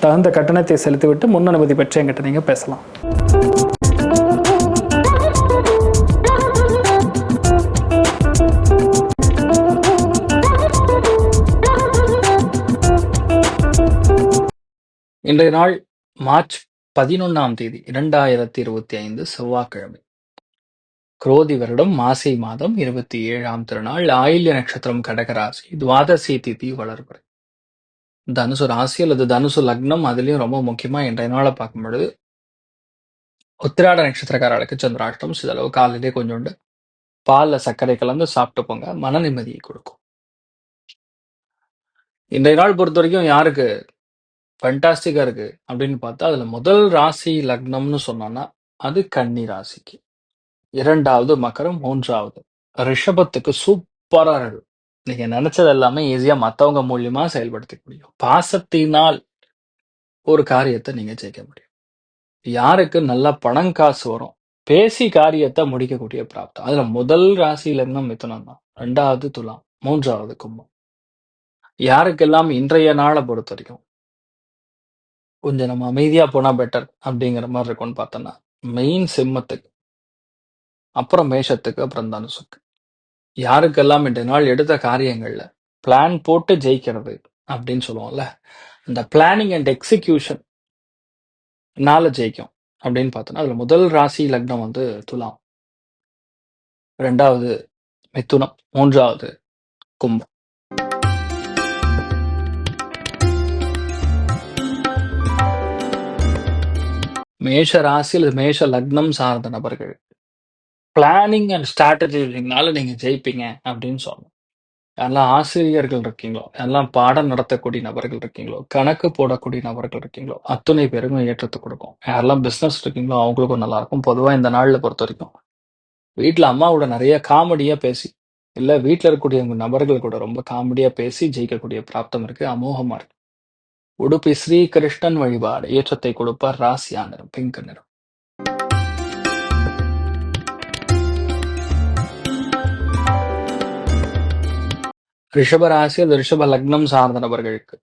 தகுந்த கட்டணத்தை செலுத்திவிட்டு முன் அனுமதி பெற்று எங்கிட்ட நீங்கள் பேசலாம். இன்றைய நாள் மார்ச் பதினொன்றாம் தேதி இரண்டாயிரத்தி இருபத்தி ஐந்து செவ்வாய்க்கிழமை. குரோதி வருடம் மாசி மாதம் இருபத்தி ஏழாம் திருநாள் ஆயில்ய நட்சத்திரம் கடகராசி துவாதசி திதி வளர்பிறை தனுசு ராசி அல்லது தனுசு லக்னம் அதுலயும் ரொம்ப முக்கியமா இன்றைய நாளை பார்க்கும் பொழுது உத்திராட நட்சத்திரக்காரர்களுக்கு சந்திராஷ்டம் சிதளவு காலையிலே கொஞ்சோண்டு பால்ல சர்க்கரை கலந்து சாப்பிட்டு போங்க. மன நிம்மதியை கொடுக்கும். இன்றைய நாள் பொறுத்த வரைக்கும் யாருக்கு ஃபண்டாஸ்டிக்காக இருக்கு அப்படின்னு பார்த்தா அதுல முதல் ராசி லக்னம்னு சொன்னோம்னா அது கன்னி ராசிக்கு. இரண்டாவது மக்கரம் மூன்றாவது ரிஷபத்துக்கு சூப்பராக இருக்கு. நீங்க நினைச்சது எல்லாமே ஈஸியா மத்தவங்க மூலியமா செயல்படுத்திக்க முடியும் பாசத்தினால் ஒரு காரியத்தை நீங்க ஜெயிக்க முடியும். யாருக்கு நல்ல பணம் காசு வரும் பேசி காரியத்தை முடிக்கக்கூடிய பிராப்தம். அதுல முதல் ராசியில இருந்து மிதுனம் தான். ரெண்டாவது துலாம் மூன்றாவது கும்பம். யாருக்கெல்லாம் இன்றைய நாளை பொறுத்த வரைக்கும் கொஞ்சம் நம்ம அமைதியா போனா பெட்டர் அப்படிங்கிற மாதிரி இருக்கும்னு பார்த்தோம்னா மெயின் சிம்மத்துக்கு அப்புறம் மேஷத்துக்கு அப்புறம் தனுசுக்கு. யாருக்கெல்லாம் இன்றைய நாள் எடுத்த காரியங்கள்ல பிளான் போட்டு ஜெயிக்கிறது அப்படின்னு சொல்லுவோம்ல அந்த பிளானிங் அண்ட் எக்ஸிகியூஷன் நாள ஜெயிக்கும் அப்படின்னு பார்த்தோம்னா அதுல முதல் ராசி லக்னம் வந்து துலாம். ரெண்டாவது மிதுனம். மூன்றாவது கும்பம். மேஷ ராசியில் மேஷ லக்னம் சார்ந்த நபர்கள். பிளானிங் அண்ட் ஸ்ட்ராட்டஜினால நீங்க ஜெயிப்பீங்க அப்படின்னு சொல்லணும் யாரெல்லாம் ஆசிரியர்கள் இருக்கீங்களோ யாரெல்லாம் பாடம் நடத்தக்கூடிய நபர்கள் இருக்கீங்களோ கணக்கு போடக்கூடிய நபர்கள் இருக்கீங்களோ அத்துணை பேருக்கும் ஏற்றத்தை கொடுக்கும். யாரெல்லாம் பிசினஸ் இருக்கீங்களோ அவங்களுக்கும் நல்லா இருக்கும் பொதுவா இந்த நாள்ல பொறுத்த வரைக்கும் வீட்டில் அம்மாவோட நிறைய காமெடியா பேசி இல்ல வீட்டில் இருக்கக்கூடிய உங்க நபர்கள் கூட ரொம்ப காமெடியா பேசி ஜெயிக்கக்கூடிய பிராப்தம் இருக்கு. அமோகமா இருக்கு. உடுப்பி ஸ்ரீ கிருஷ்ணன் வழிபாடு ஏற்றத்தை கொடுப்பார் ராசியா பிங்க் நிறம் ரிஷபராசி அது ரிஷப லக்னம் சார்ந்த நபர்களுக்கு.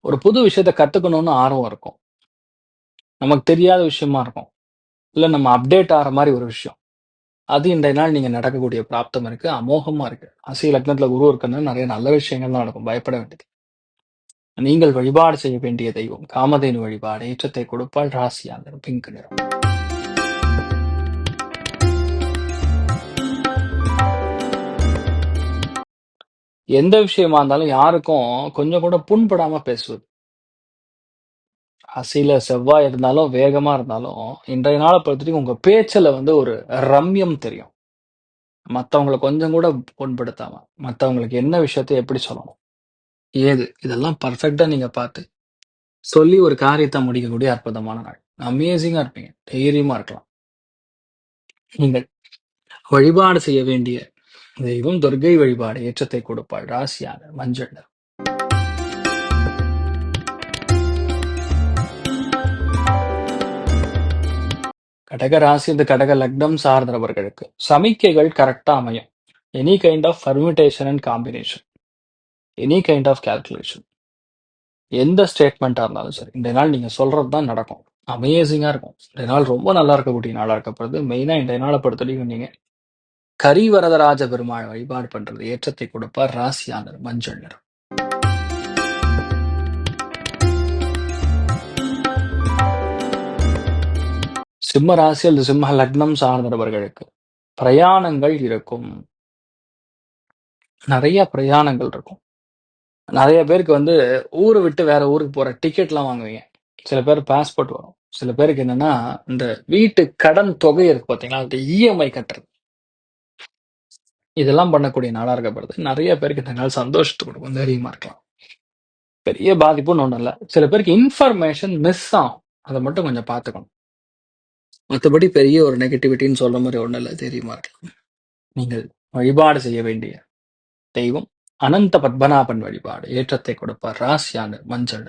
ஒரு புது விஷயத்த கத்துக்கணும்னு ஆர்வம் இருக்கும். நமக்கு தெரியாத விஷயமா இருக்கும். இல்ல நம்ம அப்டேட் ஆகிற மாதிரி ஒரு விஷயம். அது இன்றைய நாள் நீங்க நடக்கக்கூடிய பிராப்தம் இருக்கு. அமோகமா இருக்கு. அசி லக்னத்துல குரு இருக்கிறதுனால நிறைய நல்ல விஷயங்கள் தான் நடக்கும். பயப்பட வேண்டியது. நீங்கள் வழிபாடு செய்ய வேண்டிய தெய்வம். காமதேனு வழிபாடு. ஏற்றத்தை கொடுப்பால் ராசியா பிங்க் நிறம். எந்த விஷயமா இருந்தாலும் யாருக்கும் கொஞ்சம் கூட புண்படாம பேசுவது. அசில செவ்வாய் இருந்தாலும் வேகமா இருந்தாலும் இன்றைய நாளை பொறுத்தவரைக்கும் உங்க பேச்சில் வந்து ஒரு ரம்யம் தெரியும். மற்றவங்களை கொஞ்சம் கூட புண்படுத்தாம மத்தவங்களுக்கு என்ன விஷயத்தை எப்படி சொல்லணும் ஏது இதெல்லாம் பர்ஃபெக்டா நீங்க பார்த்து சொல்லி ஒரு காரியத்தை முடிக்கக்கூடிய அற்புதமான நாள். அமேசிங்கா இருப்பீங்க. தைரியமா இருக்கலாம். நீங்கள் வழிபாடு செய்ய வேண்டிய தெய்வம் துர்கை வழிபாடு ஏற்றத்தை கொடுப்பாள் ராசியாக மஞ்சள். கடக ராசி இந்த கடக லக்னம் சார்ந்தவர்களுக்கு சமிக்கைகள் கரெக்டா அமையும். Any kind of permutation and combination any kind of calculation எந்த ஸ்டேட்மெண்ட்டாக இருந்தாலும் சரி இந்த நாள் நீங்கள் சொல்கிறது தான் நடக்கும் அமேசிங்காக இருக்கும். இந்த நாள் ரொம்ப நல்லா இருக்கக்கூடிய நாளாக இருக்கப்படுது மெயினாக இந்த நாளை பொறுத்த வரைக்கும் நீங்கள் கரிவரதராஜ பெருமாள் வழிபாடு பண்றது ஏற்றத்தை கொடுப்பார் ராசியானர் மஞ்சள் நிறம். சிம்ம ராசி அல்லது சிம்ம லக்னம் சார்ந்தவர்களுக்கு பிரயாணங்கள் இருக்கும். நிறைய பிரயாணங்கள் இருக்கும். நிறைய பேருக்கு வந்து ஊரை விட்டு வேற ஊருக்கு போற டிக்கெட்லாம் வாங்குவீங்க. சில பேர் பாஸ்போர்ட் வரும். சில பேருக்கு என்னன்னா இந்த வீட்டு கடன் தொகை இருக்கு பாத்தீங்களா? அது இஎம்ஐ கட்டுறது. இதெல்லாம் பண்ணக்கூடிய நாளா இருக்கப்படுது நிறைய பேருக்கு இந்த நாள் சந்தோஷத்தை கொடுக்கும். தைரியமாக இருக்கலாம். பெரிய பாதிப்புன்னு ஒன்றும் இல்லை. சில பேருக்கு இன்ஃபர்மேஷன் மிஸ் ஆகும். அதை மட்டும் கொஞ்சம் பார்த்துக்கணும். மற்றபடி பெரிய ஒரு நெகட்டிவிட்டின்னு சொல்ற மாதிரி ஒண்ணும் இல்லை. தைரியமாக இருக்கலாம். நீங்கள் வழிபாடு செய்ய வேண்டிய தெய்வம் அனந்த பத்மநாபன் வழிபாடு. ஏற்றத்தை கொடுப்பார் ராசியான மஞ்சள்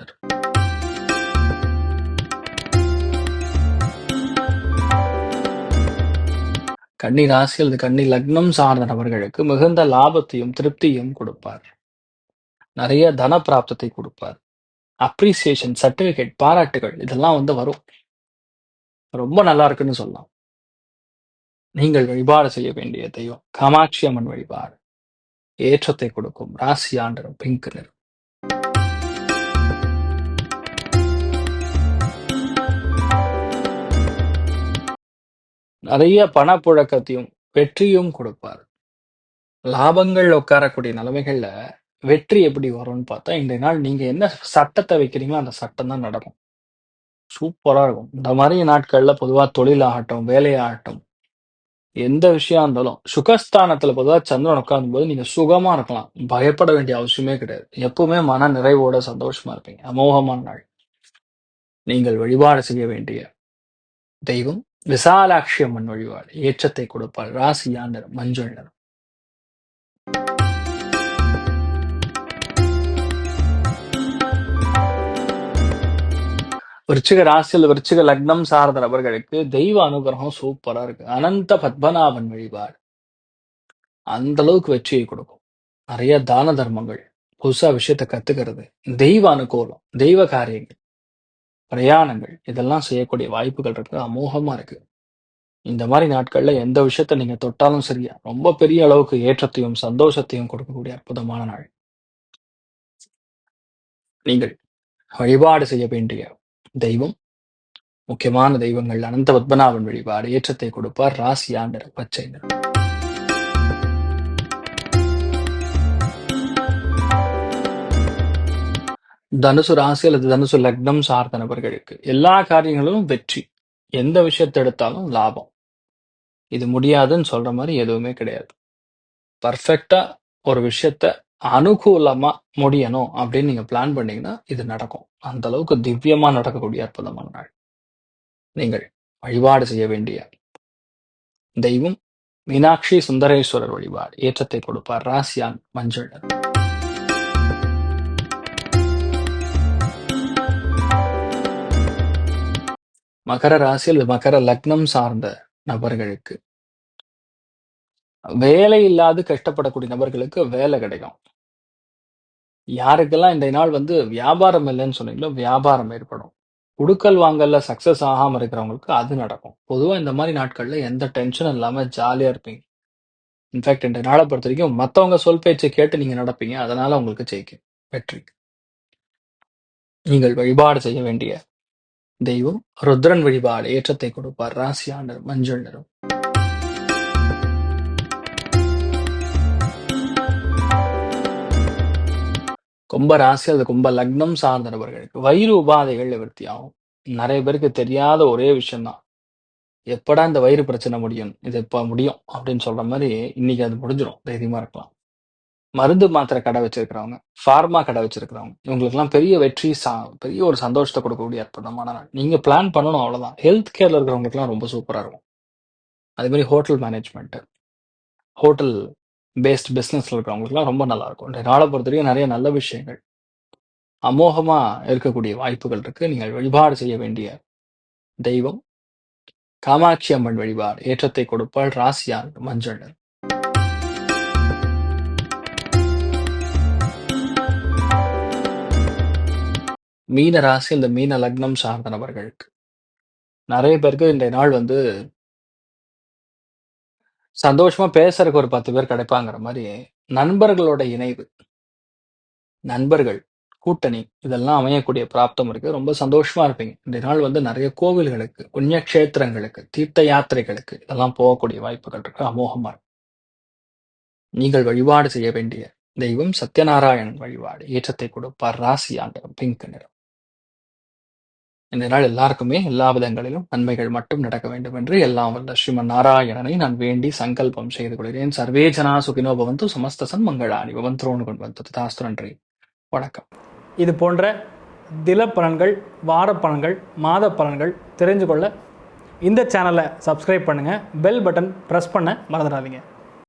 கன்னி ராசி அல்லது கன்னி லக்னம் சார்ந்த நபர்களுக்கு மிகுந்த லாபத்தையும் திருப்தியும் கொடுப்பார். நிறைய தன பிராப்தத்தை கொடுப்பார். அப்ரிசியேஷன் சர்டிபிகேட் பாராட்டுகள் இதெல்லாம் வந்து வரும். ரொம்ப நல்லா இருக்குன்னு சொல்லலாம். நீங்கள் வழிபாடு செய்ய வேண்டிய தெய்வம். காமாட்சி அம்மன் வழிபாடு. ஏற்றத்தை கொடுக்கும். ராசி ஆண்டரும் பிங்க் நிறம் நிறைய பணப்புழக்கத்தையும் வெற்றியும் கொடுப்பார். லாபங்கள் உட்காரக்கூடிய நிலைமைகள்ல வெற்றி எப்படி வரும்னு பார்த்தா இன்றைய நாள் நீங்க என்ன சட்டத்தை வைக்கிறீங்களோ அந்த சட்டம் தான் நடக்கும். சூப்பரா இருக்கும். இந்த மாதிரி நாட்கள்ல பொதுவா தொழிலாகட்டும் வேலையாகட்டும் எந்த விஷயம் இருந்தாலும் சுகஸ்தானத்துல பொதுவா சந்திரன் உட்காரும் போது நீங்க சுகமா இருக்கலாம். பயப்பட வேண்டிய அவசியமே கிடையாது. எப்பவுமே மன நிறைவோட சந்தோஷமா இருப்பீங்க. அமோகமான நாள். நீங்கள் வழிபாடு செய்ய வேண்டிய தெய்வம் விசாலாட்சி அம்மன் வழிபாடு ஏற்றத்தை கொடுப்பாள். ராசியா நிறம் மஞ்சள் நிறம். விருச்சிக ராசியில் விருச்சிக லக்னம் சார்ந்த நபர்களுக்கு தெய்வ அனுகிரகம் சூப்பரா இருக்கு. அனந்த பத்மநாபன் வழிபாடு. அந்த அளவுக்கு வெற்றியை கொடுக்கும். நிறைய தான தர்மங்கள் புதுசா விஷயத்த கத்துக்கிறது. தெய்வ அனுகூலம் தெய்வ காரியங்கள். பிரயாணங்கள் இதெல்லாம் செய்யக்கூடிய வாய்ப்புகள் இருக்கு. அமோகமா இருக்கு. இந்த மாதிரி நாட்கள்ல எந்த விஷயத்த நீங்க தொட்டாலும் சரியா ரொம்ப பெரிய அளவுக்கு ஏற்றத்தையும் சந்தோஷத்தையும் கொடுக்கக்கூடிய அற்புதமான நாள். நீங்கள் வழிபாடு செய்ய வேண்டிய தெய்வம் முக்கியமான தெய்வங்கள் அனந்த பத்மநாபன் வழிபாடு ஏற்றத்தை கொடுப்பார் ராசியா நிறம் பச்சை நிறம். தனுசு ராசி அல்லது தனுசு லக்னம் சார்ந்த நபர்களுக்கு எல்லா காரியங்களும் வெற்றி. எந்த விஷயத்தை எடுத்தாலும் லாபம். இது முடியாதுன்னு சொல்ற மாதிரி எதுவுமே கிடையாது. பர்ஃபெக்டா ஒரு விஷயத்த அனுகூலமா முடியணும் அப்படின்னு நீங்க பிளான் பண்ணீங்கன்னா இது நடக்கும். அந்த அளவுக்கு திவ்யமா நடக்கக்கூடிய அற்புதமான நாள். நீங்கள் வழிபாடு செய்ய வேண்டிய தெய்வம் மீனாட்சி சுந்தரேஸ்வரர் வழிபாடு. ஏற்றத்தை கொடுப்பார் ராசியான் மஞ்சள். மகர ராசி அல்லது மகர லக்னம் சார்ந்த நபர்களுக்கு. வேலை இல்லாது கஷ்டப்படக்கூடிய நபர்களுக்கு வேலை கிடைக்கும். யாருக்கெல்லாம் இந்த நாள் வந்து வியாபாரம் இல்லைன்னு சொன்னீங்களோ வியாபாரம் ஏற்படும். குடுக்கல் வாங்கல்ல சக்சஸ் ஆகாம இருக்கிறவங்களுக்கு அது நடக்கும். பொதுவா இந்த மாதிரி நாட்கள்ல எந்த டென்ஷனும் இல்லாம ஜாலியா இருப்பீங்க. இன்ஃபேக்ட் இந்த நாளை பொறுத்த வரைக்கும் மத்தவங்க சொல் பேச்சை கேட்டு நீங்க நடப்பீங்க. அதனால உங்களுக்கு ஜெயிக்கும். வெற்றி. நீங்கள் வழிபாடு செய்ய வேண்டிய தெய்வம் ருத்ரன் வழிபாடு ஏற்றத்தை கொடுப்பார். ராசியாண்டர் மஞ்சள் நிறம் கும்ப ராசி அது கும்ப லக்னம் சார்ந்த நபர்களுக்கு வயிறு உபாதைகள் நிவர்த்தி ஆகும். நிறைய பேருக்கு தெரியாத ஒரே விஷயம்தான். எப்படா இந்த வயிறு பிரச்சனை முடியும்? இது எப்ப முடியும்? அப்படின்னு சொல்ற மாதிரி இன்னைக்கு அது முடிஞ்சிடும் தைரியமா இருக்கலாம். மருந்து மாத்திரை கடை வச்சிருக்கிறவங்க ஃபார்மா கடை வச்சிருக்கிறவங்க இவங்களுக்கெல்லாம் பெரிய வெற்றி சா- பெரிய ஒரு சந்தோஷத்தை கொடுக்கக்கூடிய அற்புதமான நாள். நீங்க பிளான் பண்ணணும் அவ்வளவுதான். ஹெல்த் கேர்ல இருக்கிறவங்களுக்குலாம் ரொம்ப சூப்பரா இருக்கும். அதே மாதிரி ஹோட்டல் மேனேஜ்மெண்ட் ஹோட்டல் பேஸ்ட் பிஸ்னஸ்ல இருக்கிறவங்களுக்குலாம் ரொம்ப நல்லா இருக்கும். இந்த நாளை பொறுத்த வரைக்கும் நிறைய நல்ல விஷயங்கள். அமோகமா இருக்கக்கூடிய வாய்ப்புகள் இருக்கு. நீங்கள் வழிபாடு செய்ய வேண்டிய தெய்வம். காமாட்சி அம்மன் வழிபாடு ஏற்றத்தை கொடுப்பாள் ராசியால் மஞ்சள் மீன ராசி இந்த மீன லக்னம் சார்ந்த நபர்களுக்கு. நிறைய பேருக்கு இன்றைய நாள் வந்து சந்தோஷமா பேசுறதுக்கு ஒரு பத்து பேர் கிடைப்பாங்கிற மாதிரி நண்பர்களோட இணைவு நண்பர்கள் கூட்டணி இதெல்லாம் அமையக்கூடிய பிராப்தம் இருக்கு. ரொம்ப சந்தோஷமா இருப்பீங்க. இந்த நாள் வந்து நிறைய கோவில்களுக்கு புண்ணிய கஷேத்திரங்களுக்கு தீர்த்த யாத்திரைகளுக்கு இதெல்லாம் போகக்கூடிய வாய்ப்புகள் இருக்கு. அமோகமா இருக்கு. நீங்கள் வழிபாடு செய்ய வேண்டிய தெய்வம் சத்யநாராயணன் வழிபாடு. ஏற்றத்தை கொடுப்பார் ராசி ஆண்டவர். பிங்க் நிறம். இந்த நாள் எல்லாருக்குமே எல்லா விதங்களிலும் நன்மைகள் மட்டும் நடக்க வேண்டும் என்று எல்லாம் வல்ல ஸ்ரீமன் நாராயணனை நான் வேண்டி சங்கல்பம் செய்து கொள்கிறேன். சர்வே ஜனா சுகினோ பவந்து சமஸ்த சன்மங்களானி பவந்தோன்னு கொண்டு வந்து தாஸ்து நன்றி. வணக்கம். இது போன்ற தில பலன்கள் வார பலன்கள் மாத பலன்கள் தெரிஞ்சு கொள்ள இந்த சேனலை சப்ஸ்கிரைப் பண்ணுங்கள் பெல் பட்டன் ப்ரெஸ் பண்ண மறந்துடாதீங்க.